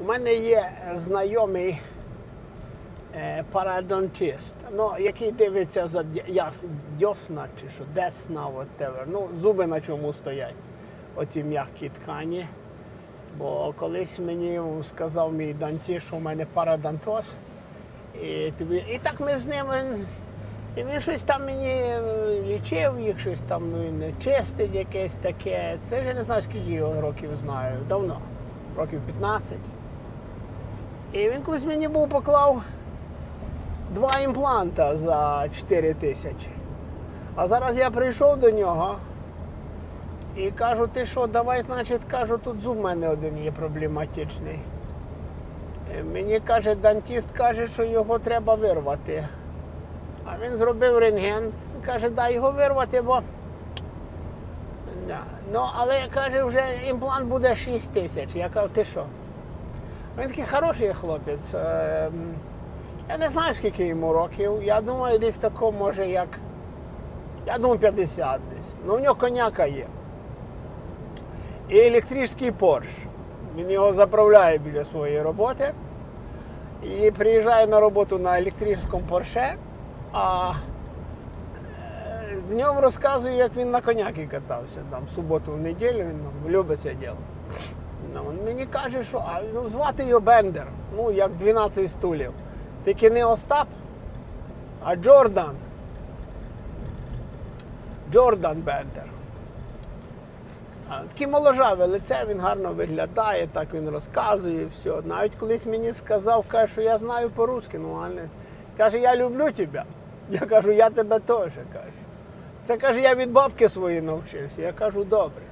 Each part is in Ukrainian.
У мене є знайомий е, парадонтист, ну, який дивиться за яс- дьосна чи що, десна, whatever. Ну, зуби на чому стоять, оці м'які ткані. Бо колись мені сказав мій дантіст, що у мене парадонтоз. І, тобі, і так ми з ним. І він щось там мені е, лічив, їх щось там він чистить якесь таке. Це вже не знаю, скільки його років знаю. Давно, років 15. І він колись мені був поклав два імпланта за 4 тисячі. А зараз я прийшов до нього і кажу, ти що, давай, значить, кажу, тут зуб в мене один є проблематичний. Е, Мені каже, дантіст каже, що його треба вирвати. А він зробив рентген, каже, дай його вирвати, бо. Да. Ну, але каже, вже імплант буде 6 тисяч. Я кажу, ти що? Він такий хороший хлопець. Ем, Я не знаю, скільки йому років. Я думаю, десь тако, може, як. Я думаю, 50 десь. Ну, у нього коняка є. І електричний Порш. Він його заправляє біля своєї роботи. І приїжджає на роботу на електричному Порше, а е, в ньому розказує, як він на коняки катався там в суботу, в неділю, він любить це діло. Ну, він мені каже, що а, ну, звати його Бендер, ну як 12 стулів. Тільки не Остап, а Джордан. Джордан Бендер. А, Таке моложаве лице, він гарно виглядає, так він розказує все. Навіть колись мені сказав, каже, що я знаю по-русски, ну але каже, я люблю тебе. Я кажу, я тебе теж. Це каже, я від бабки своєї навчився. Я кажу, добре.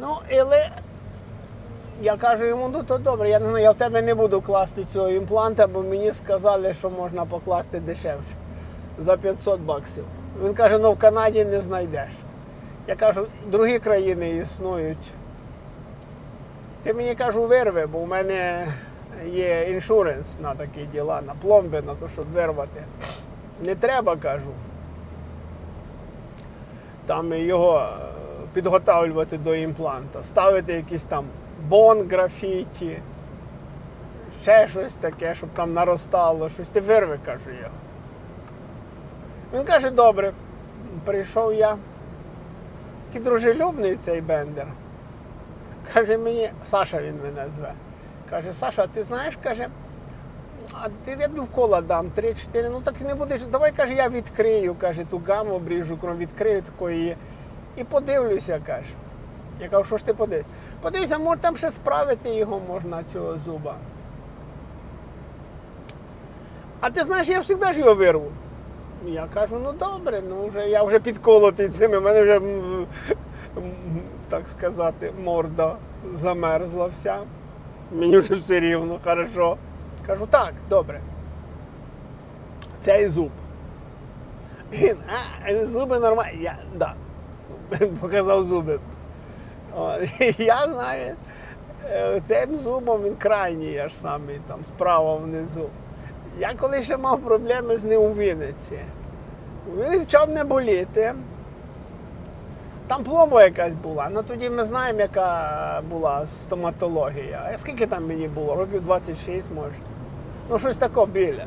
Ну, але я кажу йому, ну то добре, я не знаю, я в тебе не буду класти цього імпланта, бо мені сказали, що можна покласти дешевше за 500 баксів. Він каже, ну в Канаді не знайдеш. Я кажу, другі країни існують. Ти мені кажу, вирви, бо в мене є іншуренс на такі діла, на пломби, на те, щоб вирвати. Не треба, кажу. Там його підготавлювати до імпланта, ставити якісь там бон графіті, ще щось таке, щоб там наростало, щось. Ти вирви, кажу я. Він каже, добре, прийшов я такий дружелюбний цей бендер. Каже мені, Саша він мене зве. Каже, Саша, ти знаєш, каже, а ти я тобі в кола дам 3-4, ну так не будеш. Давай каже, я відкрию, каже, ту гаму обріжу, кров відкрию такої. І подивлюся, каже. Я кажу, що ж ти подивишся? Подивися, може там ще справити його можна цього зуба. А ти знаєш, я завжди ж його вирву. Я кажу, ну добре, ну вже я вже підколотий цими, в мене вже, так сказати, морда замерзла вся. Мені вже все рівно, хорошо. Кажу, так, добре. Цей зуб. Зуби нормальні. Я, да. Показав зуби. Я знаю, е, цим зубом він крайній аж самий там справа внизу. Я коли ще мав проблеми з ним у Вінниці. Він почав не боліти. Там пломба якась була. Ну тоді ми знаємо, яка була стоматологія. А скільки там мені було? Років 26 може. Ну, щось таке біля.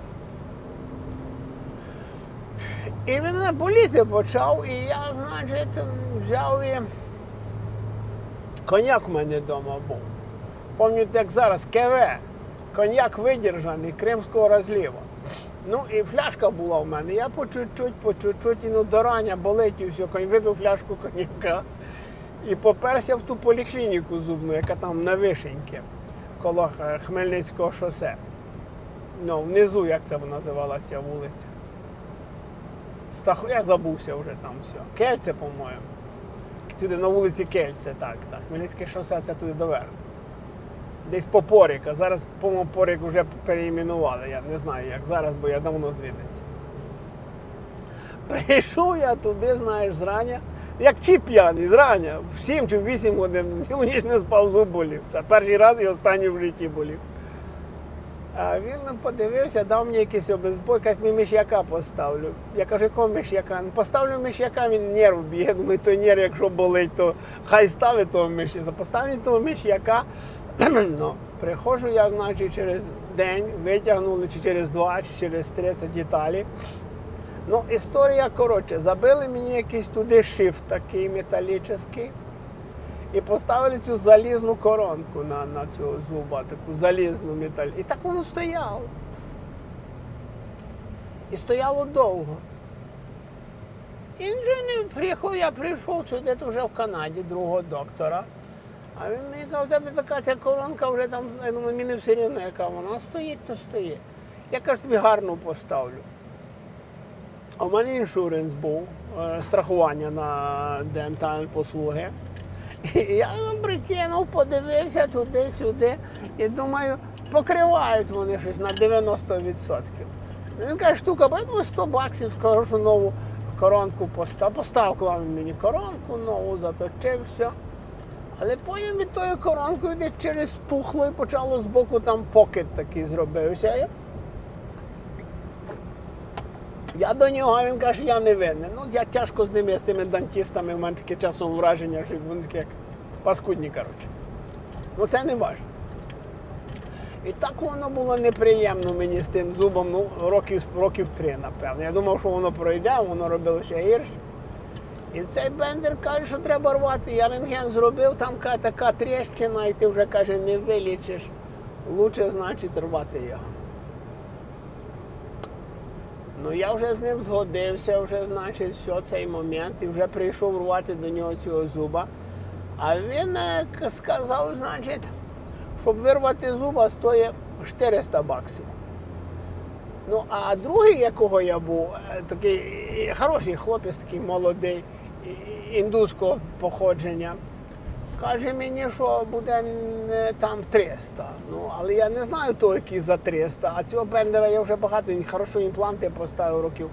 І він мене боліти почав, і я, значить, взяв і коньяк у мене вдома був. Пам'ятаєте, як зараз КВ. Коньяк видержаний кримського розліву. Ну і фляжка була в мене. Я по чуть-чуть, по чуть-чуть, і ну до рання болить і все. Конь випив фляжку коньяка і поперся в ту поліклініку зубну, яка там на Вишеньки, коло Хмельницького шосе. Ну, внизу, як це називалася вулиця. Стаху, я забувся вже там все. Кельце, по-моєму. Туди на вулиці Кельце, так, так. Хмельницьке шосе це туди доверху. Десь по Поріка. Зараз, по-моєму, Порік вже переіменували. Я не знаю, як зараз, бо я давно з. Прийшов я туди, знаєш, зрання. Як чи п'яний, зрання, в 7 чи в 8 годин, ніч не спав зуб болів. Це перший раз і останній в житті болів. А він подивився, дав мені якийсь обезбой, каже, ми миш'яка поставлю. Я кажу, якого миш'яка? Ну, Поставлю миш'яка, він нерв б'є. Думаю, то нерв, якщо болить, то хай ставить того миш'яка. Поставлю того миш'яка, ну, приходжу я, значить, через день, витягнули чи через два, чи через три це деталі. Ну, історія коротше, забили мені якийсь туди шифт такий металічний і поставили цю залізну коронку на, на цього зуба, таку залізну металь. І так воно стояло. І стояло довго. І не приїхав, я прийшов сюди то вже в Канаді, другого доктора. А він мені каже, у тебе така ця коронка вже там, я думаю, мені все рівно, яка вона стоїть, то стоїть. Я кажу, тобі гарну поставлю. А в мене іншуренс був, е, страхування на дентальні послуги. Я ну, прикинув, подивився туди-сюди і думаю, покривають вони щось на 90%. Ну, Він каже, штука, бо 100 баксів, скажу, нову коронку постав. Постав мені коронку нову, заточив, все. Але потім від тої коронки йде через пухло і почало збоку там покет такий зробився. Я- до нього, а він каже, я не винен. Ну, я тяжко з ними, з цими дантістами, в мене таке часом враження, що вони такі як паскудні, коротше. Ну це не важливо. І так воно було неприємно мені з тим зубом, ну, років, років три, напевно. Я думав, що воно пройде, воно робило ще гірше. І цей бендер каже, що треба рвати. Я рентген зробив, там така тріщина, і ти вже каже, не вилічиш. Лучше, значить, рвати його. Ну я вже з ним згодився, вже, значить, все цей момент, і вже прийшов рвати до нього цього зуба. А він е, сказав, значить, щоб вирвати зуба, стоїть 400 баксів. Ну, а другий, якого я був, е, такий е, хороший хлопець, такий молодий, індуського походження, каже мені, що буде е, там 300. Ну, але я не знаю того, який за 300. А цього бендера я вже багато, він хорошо імпланти поставив років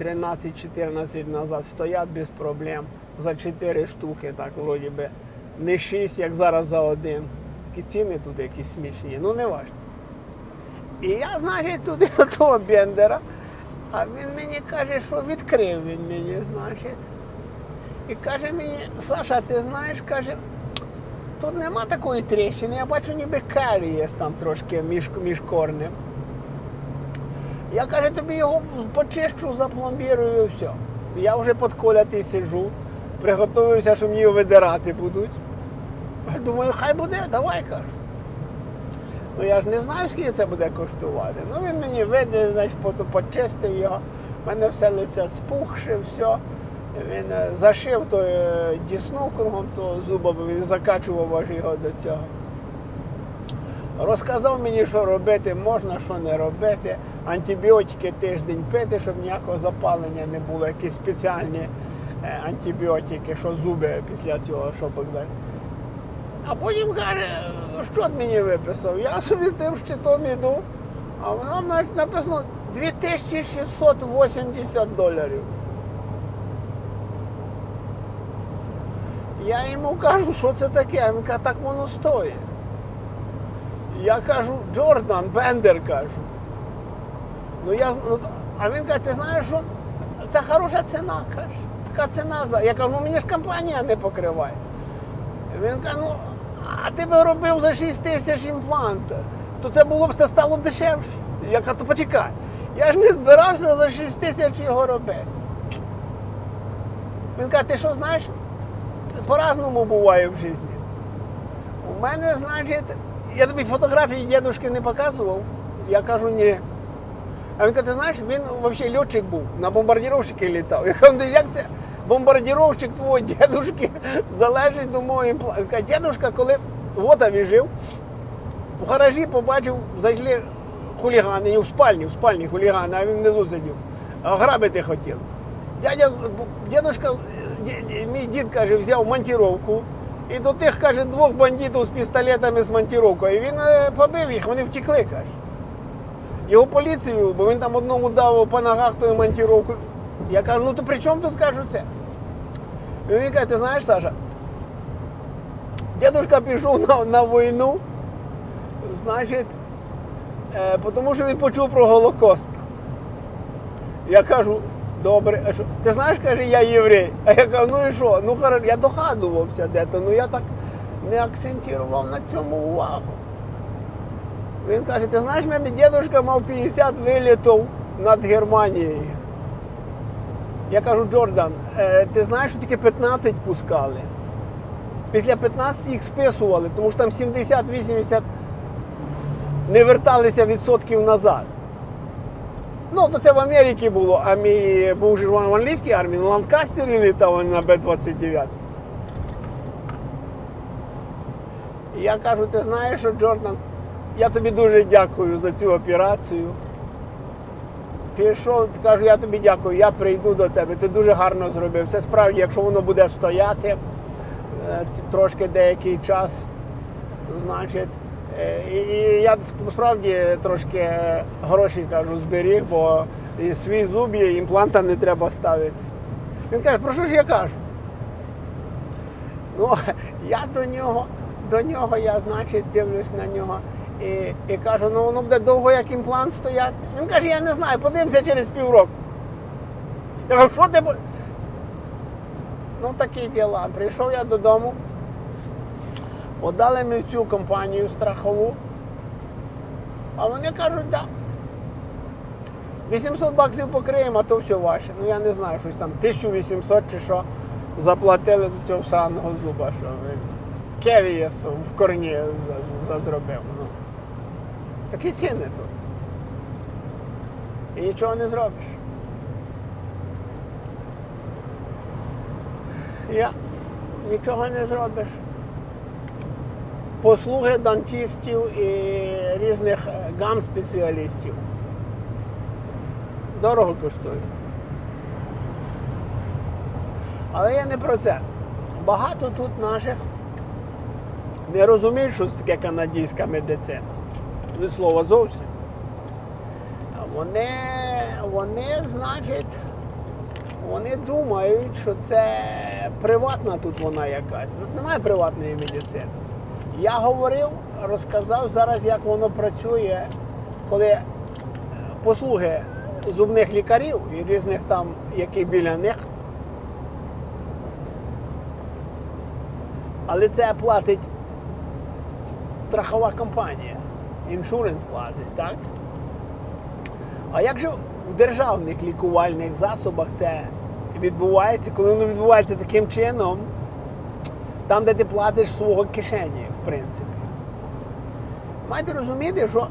13-14 назад. Стоять без проблем. За 4 штуки, так вроді би. Не 6, як зараз за один. Такі ціни тут якісь смішні. Ну не важливо. І я, значить, туди до того бендера, а він мені каже, що відкрив він мені, значить. І каже мені, Саша, ти знаєш, каже, тут нема такої тріщини, я бачу, ніби карієс там трошки між, між корнем. Я каже, тобі його почищу, запломбірую і все. Я вже під колятий сиджу, приготувався, що мені його видирати будуть. Думаю, хай буде, давай кажу. Ну я ж не знаю, скільки це буде коштувати. Ну він мені види, значить, почистив його. У мене все лице спухше, все. Він е, зашив е, дісну кругом того зуба, бо він закачував аж його до цього. Розказав мені, що робити можна, що не робити. Антибіотики тиждень пити, щоб ніякого запалення не було, якісь спеціальні е, антибіотики, що зуби після цього, що далі. А потім каже, що ти мені виписав? Я собі з тим щитом іду, а воно написано 2680 доларів. Я йому кажу, що це таке, а він каже, так воно стоїть. Я кажу, Джордан, Бендер кажу. Ну я, ну, а він каже, ти знаєш, що це хороша ціна, каже. Така ціна за. Я кажу, ну мені ж компанія не покриває. Він каже, ну, а ти би робив за 6 тисяч імплант, то це було б це стало дешевше. Я кажу, то почекай. Я ж не збирався за 6 тисяч його робити. Він каже, ти що знаєш? По-разному буває в житті. У мене, значить, я тобі фотографії дідушки не показував. Я кажу, ні. А він каже, ти знаєш, він взагалі льотчик був, на бомбардіровщики літав. Я кажу, «Ну, як це бомбардіровщик твого дідушки залежить до мого імпланту? Він коли в Отаві жив, в гаражі побачив, зайшли хулігани, не в спальні, в спальні хулігани, а він внизу сидів. Грабити хотів. Дядя, дідушка, ді- ді- мій дід каже, взяв монтіровку. І до тих, каже, двох бандитів з пістолетами з монтіровкою. І він е, побив їх, вони втекли, каже. Його поліцію, бо він там одному дав по ногах тою монтіровку. Я кажу, ну то при чому тут кажу це? І він каже, ти знаєш, Саша, дідушка пішов на, на війну, значить, е, тому що він почув про Голокост. Я кажу, добре, а що? Ти знаєш, каже, я єврей. А я кажу, ну і що? Ну хорошо, я догадувався де-то, ну я так не акцентував на цьому увагу. Він каже, ти знаєш, мене дідусь мав 50 вилітів над Германією. Я кажу, Джордан, е, ти знаєш, що тільки 15 пускали. Після 15 їх списували, тому що там 70-80 не верталися відсотків назад. Ну, то це в Америці було, а мій був же в англійській армії, на Ланкастері літав на Б-29. Я кажу, ти знаєш, що Джордан, я тобі дуже дякую за цю операцію. Пішов, кажу, я тобі дякую, я прийду до тебе. Ти дуже гарно зробив. Це справді, якщо воно буде стояти е, трошки деякий час, значить. Е, І, я справді трошки гроші кажу, зберіг, бо і свій зуб є, імпланта не треба ставити. Він каже, про що ж я кажу? Ну, я до нього, до нього, я, значить, дивлюсь на нього і, і кажу, ну воно буде довго як імплант стояти. Він каже, я не знаю, подивимося через півроку. Я кажу, що ти. бо-?» Ну, такі діла. Прийшов я додому, подали ми в цю компанію страхову, а вони кажуть, так. 800 баксів покриємо, а то все ваше. Ну я не знаю, щось там 1800 чи що заплатили за цього сраного зуба, що керієс в корні за- за- зробив. Ну. Такі ціни тут. І нічого не зробиш. Я нічого не зробиш. Послуги дантистів і різних е, гам-спеціалістів. Дорого коштують. Але я не про це. Багато тут наших не розуміють, що це таке канадська медицина. Від слова зовсім. Вони, вони, значить, вони думають, що це приватна тут вона якась. У нас немає приватної медицини. Я говорив, розказав зараз, як воно працює, коли е, послуги зубних лікарів і різних там, які біля них. Але це платить страхова компанія. Іншуренс платить, так? А як же в державних лікувальних засобах це відбувається, коли воно відбувається таким чином, там, де ти платиш свого кишені, в принципі. Маєте розуміти, що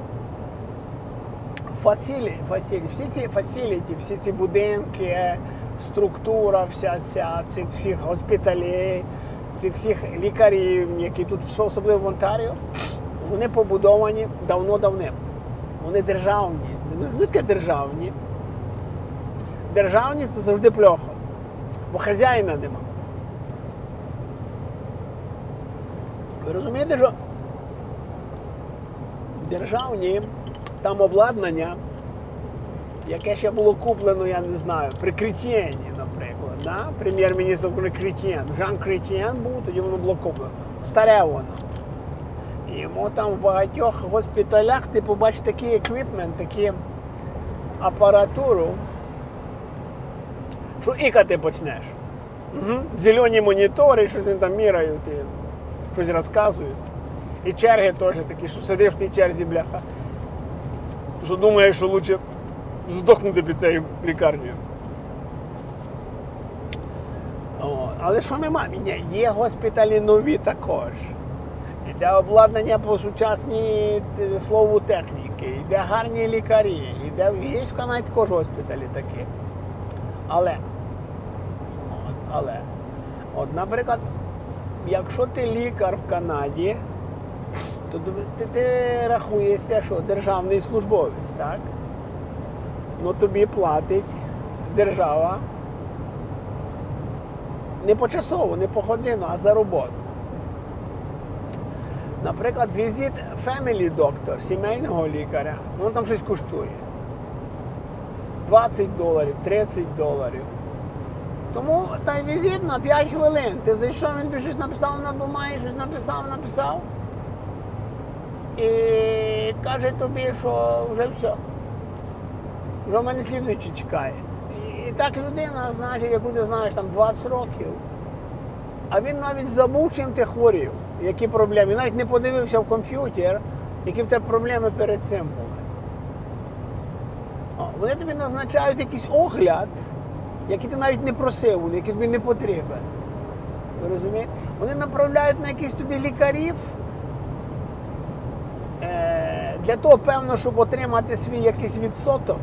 фасілі, фасілі, всі ці фасіліті, всі ці будинки, структура, вся ця, цих всіх госпіталей, цих всіх лікарів, які тут, особливо в Онтаріо, вони побудовані давно-давним. Вони державні. Не таке державні. Державні це завжди плохо, бо хазяїна нема. Ви розумієте, що державні там обладнання, яке ще було куплено, я не знаю, при Крітєні, наприклад. Да? Прем'єр-міністр Крітєн. Жан Крітєн був, тоді воно було куплено. Старе воно. Йому там в багатьох госпіталях ти побачиш такий еквіпмент, такі апаратуру, що ікати почнеш. Угу. Зелені монітори, щось вони там мірають, щось розказують. І черги теж такі, що сидиш в тій черзі, бляха. Що думаєш, що краще здохнути під цією лікарнею. О, але що нема? Є госпіталі нові також. Іде обладнання по сучасній слову техніки, йде гарні лікарі, йде, є в Канаді також госпіталі такі. Але, от, але, от, наприклад, якщо ти лікар в Канаді, то ти, ти рахуєшся, що державний службовець, так? Ну тобі платить держава не почасово, не по годину, а за роботу. Наприклад, візит Family Doctor, сімейного лікаря, ну там щось коштує. 20 доларів, 30 доларів. Тому та візит на 5 хвилин. Ти зайшов, він тобі щось написав на бумагі, щось написав, написав. І каже тобі, що вже все. Вже в мене слідуючий чекає. І, так людина, знаєш, яку ти знаєш там 20 років. А він навіть забув, чим ти хворів. які проблеми. Навіть не подивився в комп'ютер, які в тебе проблеми перед цим були. О, Вони тобі назначають якийсь огляд, який ти навіть не просив, який тобі не потрібен. Розумієте? Вони направляють на якісь тобі лікарів. Е, для того, певно, щоб отримати свій якийсь відсоток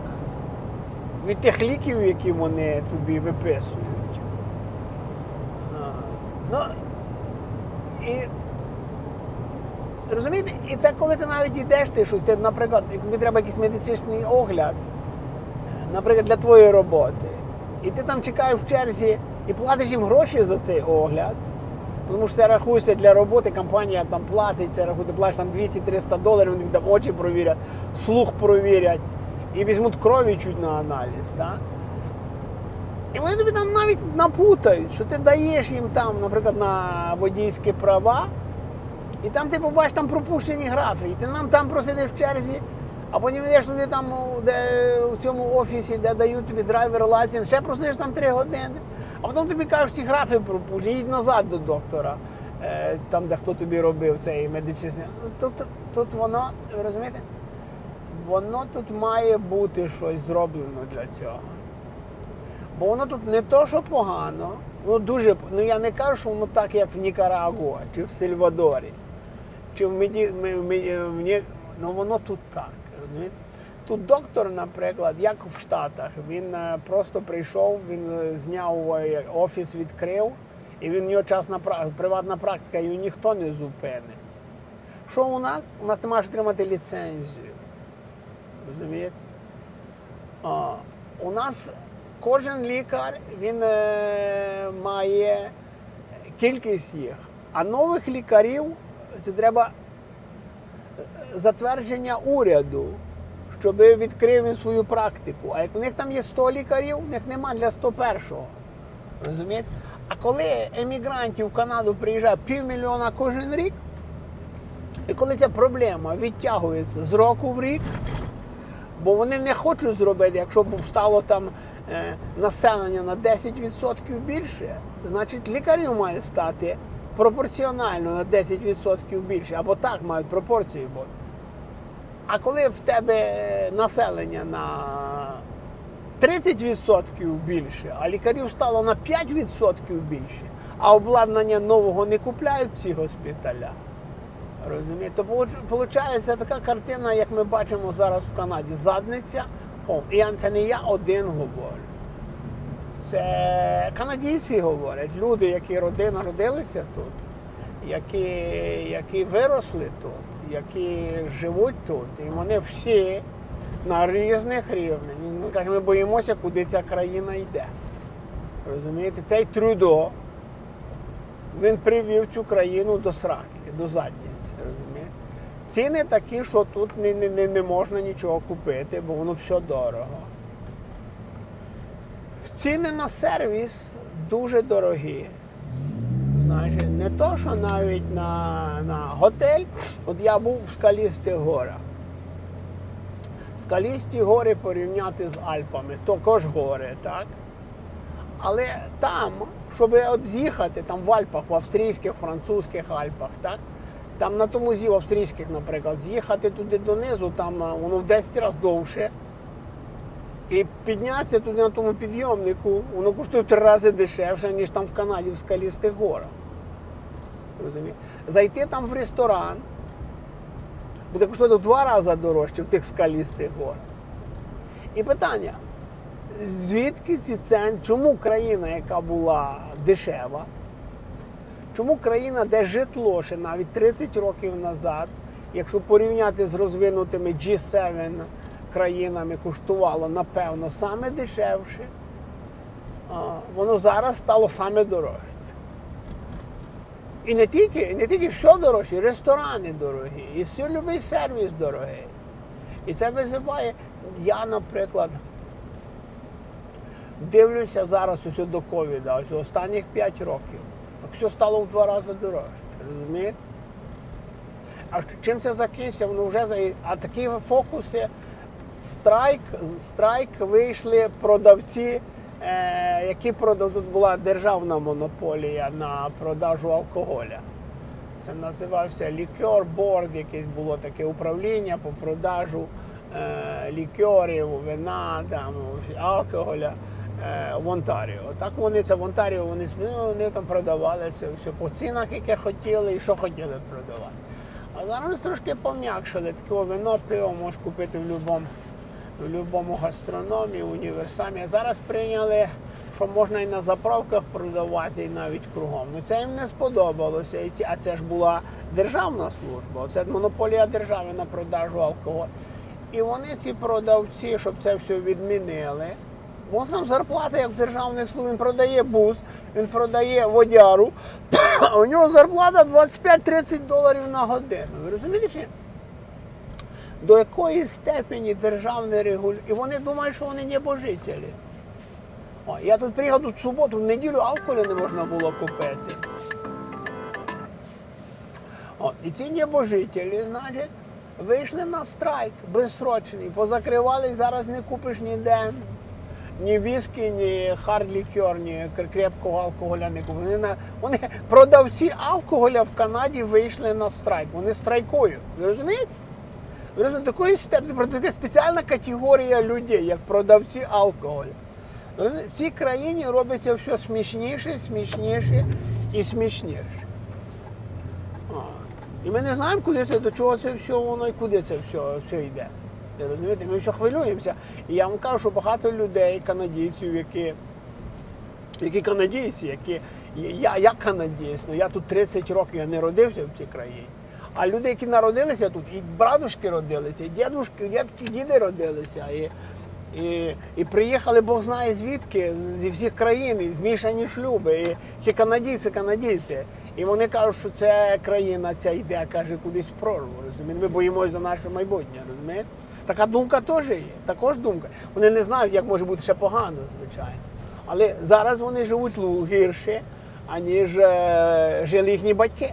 від тих ліків, які вони тобі виписують. Ну, і розумієте, і це коли ти навіть йдеш, ти щось, ти, наприклад, тобі треба якийсь медичний огляд, наприклад, для твоєї роботи, і ти там чекаєш в черзі і платиш їм гроші за цей огляд. Тому що це рахується для роботи, компанія там платить, це рахує, ти платиш там 200-300 доларів, вони там очі провірять, слух провірять і візьмуть крові чуть на аналіз. Да? І вони тобі там навіть напутають, що ти даєш їм там, наприклад, на водійські права, і там ти побачиш там пропущені графи, і ти нам там просидиш в черзі, а потім йдеш туди там, де, у цьому офісі, де дають тобі драйвер лайсенс, ще просидиш там 3 години, а потім тобі кажуть, ці графи пропущені, їдь назад до доктора, е, там, де хто тобі робив цей медичний. Тут, тут воно, ви розумієте? Воно тут має бути щось зроблено для цього. Бо воно тут не то, що погано, ну дуже ну я не кажу, що воно так, як в Нікарагуа, чи в Сальвадорі, чи в Меді, в ну воно тут так. Розумієте? Тут доктор, наприклад, як в Штатах, він е, просто прийшов, він е, зняв е, офіс, відкрив, і він в нього частна приватна практика, його ніхто не зупинить. Що у нас? У нас ти маєш отримати ліцензію. Розумієте? А, у нас кожен лікар він е, має кількість їх, а нових лікарів це треба затвердження уряду, щоб відкрив він свою практику. А як у них там є 100 лікарів, у них нема для 101-го. Розумієте? А коли емігрантів в Канаду приїжджає півмільйона кожен рік, і коли ця проблема відтягується з року в рік, бо вони не хочуть зробити, якщо б стало там е, населення на 10% більше, значить лікарів має стати пропорціонально на 10% більше, або так мають пропорції бути. А коли в тебе населення на 30% більше, а лікарів стало на 5% більше, а обладнання нового не купляють в ці госпіталя. Розумієте? То виходить така картина, як ми бачимо зараз в Канаді. Задниця. О, і це не я один говорю. Це канадійці говорять, люди, які роди народилися тут, які, які виросли тут, які живуть тут. І вони всі на різних рівнях. Ми боїмося, куди ця країна йде. Розумієте? Цей Трюдо, він привів цю країну до сраки, до задниці. Розумієте? Ціни такі, що тут не, не, не можна нічого купити, бо воно все дорого. Ціни на сервіс дуже дорогі. Не то, що навіть на, на готель. От я був в Скалістих горах. Скалісті гори порівняти з Альпами, також гори, так? Але там, щоб от з'їхати там в Альпах, в австрійських, французьких Альпах, так? Там на тому зі в австрійських, наприклад, з'їхати туди донизу, там воно в 10 разів довше. І піднятися туди на тому підйомнику, воно коштує три рази дешевше, ніж там в Канаді в скалістих горах. Розумієте? Зайти там в ресторан буде коштувати в два рази дорожче в тих скалістих горах. І питання: звідки ці ціни? Чому країна, яка була дешева? Чому країна, де житло ще навіть 30 років назад, якщо порівняти з розвинутими G7 країнами, коштувало, напевно, саме дешевше, воно зараз стало саме дорожче. І не тільки, не тільки все дорожче, ресторани дорогі, і все, любий сервіс дорогий. І це визиває. Я, наприклад, дивлюся зараз усе до ковіда, ось останніх 5 років. Так все стало в два рази дорожче. Розумієте? А чим це закінчиться? Воно вже за- а такі фокуси. Страйк, страйк вийшли продавці, е, які продав, тут була державна монополія на продажу алкоголя. Це називався лікер борд, якесь було таке управління по продажу е, лікерів, вина, там, алкоголя е, в Онтаріо. Так вони це в Онтаріо вони, ну, вони там продавали це все по цінах, яке хотіли і що хотіли продавати. А зараз трошки пом'якшили. Таке вино, пиво можеш купити в будь-якому в будь-якому гастрономі, універсамі. Зараз прийняли, що можна і на заправках продавати, і навіть кругом. Ну це їм не сподобалося. І ці- А це ж була державна служба. Це монополія держави на продажу алкоголю. І вони, ці продавці, щоб це все відмінили. Бо там зарплата, як в державних служб, він продає бус, він продає водяру, а у нього зарплата 25-30 доларів на годину. Ви розумієте? чи? До якої степені державне регулювання. І вони думають, що вони небожителі. О, я тут приїхав тут в суботу, в неділю алкоголю не можна було купити. О, і ці небожителі, значить, вийшли на страйк безсрочний, позакривали, зараз не купиш ніде. Ні віскі, ні хард-лікер, ні крепкого алкоголя не купиш. Вони, вони продавці алкоголя в Канаді вийшли на страйк. Вони страйкують. Розумієте? Розумієте, такої степені про така спеціальна категорія людей, як продавці алкоголю. В цій країні робиться все смішніше, смішніше і смішніше. І ми не знаємо, куди це, до чого це все воно і куди це все, все йде. Розумієте? Ми все хвилюємося. І я вам кажу, що багато людей, канадійців, які, які канадійці, які. Я, я канадієць, ну я тут 30 років я не родився в цій країні. А люди, які народилися тут, і братушки родилися, і дідушки, і дядьки, діди родилися. І, і, і приїхали Бог знає звідки, зі всіх країн, і змішані шлюби. І ті канадійці, канадійці. І вони кажуть, що ця країна ця йде, каже, кудись в прорву. Розумієте? Ми боїмося за наше майбутнє, розумієте? Така думка теж є. Також думка. Вони не знають, як може бути ще погано, звичайно. Але зараз вони живуть гірше, аніж е, жили їхні батьки.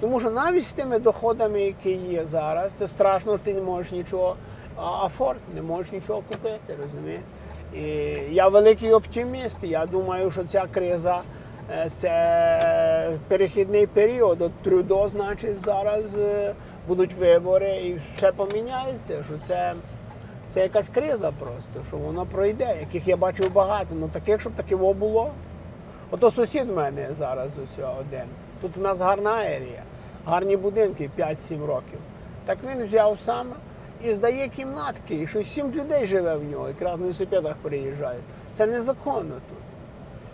Тому що навіть з тими доходами, які є зараз, це страшно, ти не можеш нічого афорд, не можеш нічого купити, розумієш? І я великий оптиміст. Я думаю, що ця криза е, це перехідний період. От Трюдо, значить, зараз е, будуть вибори і все поміняється. Що це, це якась криза просто, що вона пройде, яких я бачив багато. Ну таких, щоб таке було. Ото сусід в мене зараз ось один. Тут у нас гарна аерія, гарні будинки 5-7 років. Так він взяв сам і здає кімнатки, і щось сім людей живе в нього, якраз на велосипедах приїжджають. Це незаконно тут.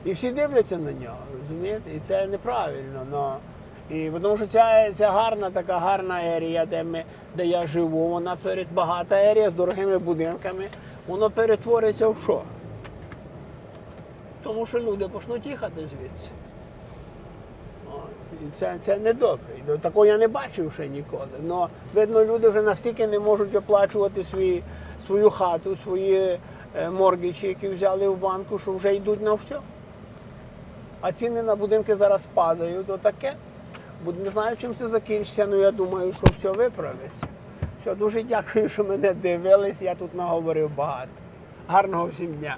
І всі дивляться на нього, розумієте? І це неправильно. Но... І тому що ця, ця гарна, така гарна ерія, де, ми, де я живу, вона перед багата ерія з дорогими будинками, воно перетвориться в що? Тому що люди почнуть їхати звідси. Це, це не добре. Такого я не бачив ще ніколи. Но видно, люди вже настільки не можуть оплачувати свої, свою хату, свої е, моргічі, які взяли в банку, що вже йдуть на все. А ціни на будинки зараз падають. То таке. Бо Не знаю, чим це закінчиться, але я думаю, що все виправиться. Все, дуже дякую, що мене дивились. Я тут наговорив багато. Гарного всім дня.